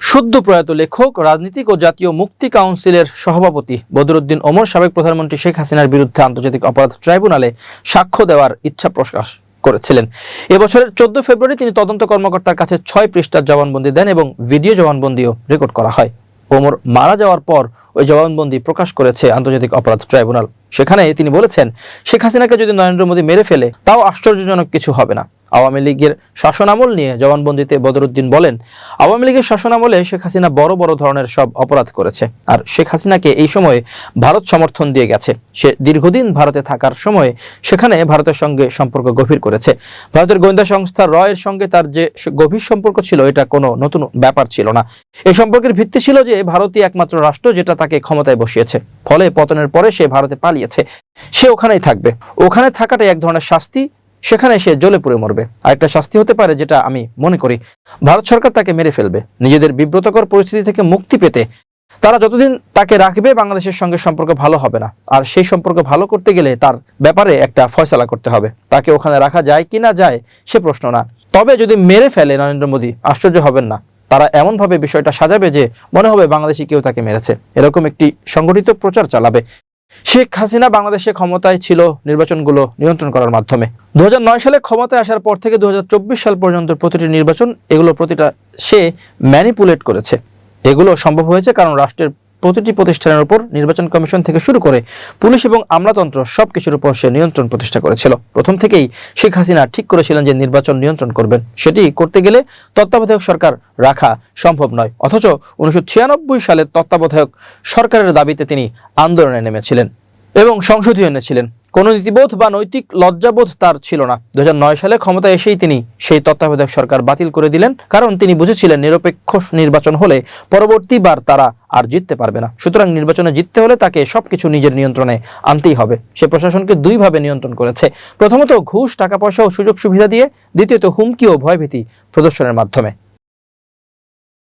শুদ্ধ প্রয়াত লেখক, রাজনীতিক ও জাতীয় মুক্তি কাউন্সিলের সভাপতি বদরুদ্দিন ওমর, সাবেক প্রধানমন্ত্রী শেখ হাসিনার বিরুদ্ধে আন্তর্জাতিক অপরাধ ট্রাইব্যুনালে সাক্ষ্য দেওয়ার ইচ্ছা প্রকাশ করেছিলেন। এবছরের চোদ্দ ফেব্রুয়ারি তিনি তদন্ত কর্মকর্তার কাছে ছয় পৃষ্ঠার জবানবন্দি দেন এবং ভিডিও জবানবন্দিও রেকর্ড করা হয়। ওমর মারা যাওয়ার পর ওই জবানবন্দি প্রকাশ করেছে আন্তর্জাতিক অপরাধ ট্রাইব্যুনাল। সেখানে তিনি বলেছেন, শেখ হাসিনাকে যদি নরেন্দ্র মোদী মেরে ফেলে, তাও আশ্চর্যজনক কিছু হবে না। আওয়ামী লীগের শাসনামল নিয়ে জবানবন্দিতে বদরুদ্দিন বলেন, আওয়ামী লীগের শাসনামলে শেখ হাসিনা বড় বড় ধরনের সব অপরাধ করেছে। আর শেখ হাসিনাকে এই সময়ে ভারত সমর্থন দিয়ে গেছে। সে দীর্ঘদিন ভারতে থাকার সময় সেখানে ভারতের সঙ্গে সম্পর্ক গভীর করেছে। ভারতের গোয়েন্দা সংস্থা রয়ের সঙ্গে তার যে গভীর সম্পর্ক ছিল, এটা কোনো নতুন ব্যাপার ছিল না। এই সম্পর্কের ভিত্তি ছিল যে, ভারতই একমাত্র রাষ্ট্র যেটা তাকে ক্ষমতায় বসিয়েছে। ফলে পতনের পরে সে ভারতে পালিয়েছে। সে ওখানেই থাকবে। ওখানে থাকাটাই এক ধরনের শাস্তি। সেখানে সে জ্বলে পুড়ে মরবে। আরেকটা শাস্তি হতে পারে যেটা আমি মনে করি। ভারত সরকার তাকে মেরে ফেলবে। নিজেদের বিব্রতকর পরিস্থিতি থেকে মুক্তি পেতে তারা যতদিন তাকে রাখবে, বাংলাদেশের সঙ্গে সম্পর্ক ভালো হবে না। আর সেই সম্পর্ক ভালো করতে গেলে তার ব্যাপারে একটা ফয়সালা করতে হবে। তাকে ওখানে রাখা যায় কি না যায় সে প্রশ্ন না। তবে যদি মেরে ফেলে, নরেন্দ্র মোদী, আশ্চর্য হবেন না। তারা এমনভাবে বিষয়টা সাজাবে যে মনে হবে বাংলাদেশি কেউ তাকে মেরেছে। এরকম একটি সংগঠিত প্রচার চালাবে। শেখ হাসিনা বাংলাদেশে ক্ষমতায় ছিল নির্বাচনগুলো নিয়ন্ত্রণ করার মাধ্যমে। দু হাজার নয় সালে ক্ষমতায় আসার পর থেকে দুহাজার চব্বিশ সাল পর্যন্ত প্রতিটি নির্বাচন এগুলো প্রতিটা সে ম্যানিপুলেট করেছে। এগুলো সম্ভব হয়েছে কারণ রাষ্ট্রের প্রতিটি প্রতিষ্ঠানের উপর নির্বাচন কমিশন থেকে শুরু করে পুলিশ এবং আমলাতন্ত্র সব কিছুর উপর সে নিয়ন্ত্রণ প্রতিষ্ঠা করেছিল। প্রথম থেকেই শেখ হাসিনা ঠিক করেছিলেন যে নির্বাচন নিয়ন্ত্রণ করবেন। সেটি করতে গেলে তত্ত্বাবধায়ক সরকার রাখা সম্ভব নয়। অথচ উনিশশো সালে তত্ত্বাবধায়ক সরকারের দাবিতে তিনি আন্দোলনে নেমেছিলেন এবং সংসদীয় এনেছিলেন কোনো নীতিবোধ বা নৈতিক লজ্জাবোধ তার ছিল না। দু হাজার নয় সালে ক্ষমতায় এসেই তিনি সেই তত্ত্বাবধায়ক সরকার বাতিল করে দিলেন, কারণ তিনি বুঝেছিলেন নিরপেক্ষ নির্বাচন হলে পরবর্তীবার তারা আর জিততে পারবে না। সুতরাং নির্বাচনে জিততে হলে তাকে সবকিছু নিজের নিয়ন্ত্রণে আনতেই হবে। সে প্রশাসনকে দুইভাবে নিয়ন্ত্রণ করেছে। প্রথমত ঘুষ, টাকা পয়সা ও সুযোগ সুবিধা দিয়ে, দ্বিতীয়ত হুমকি ও ভয়ভীতি প্রদর্শনের মাধ্যমে।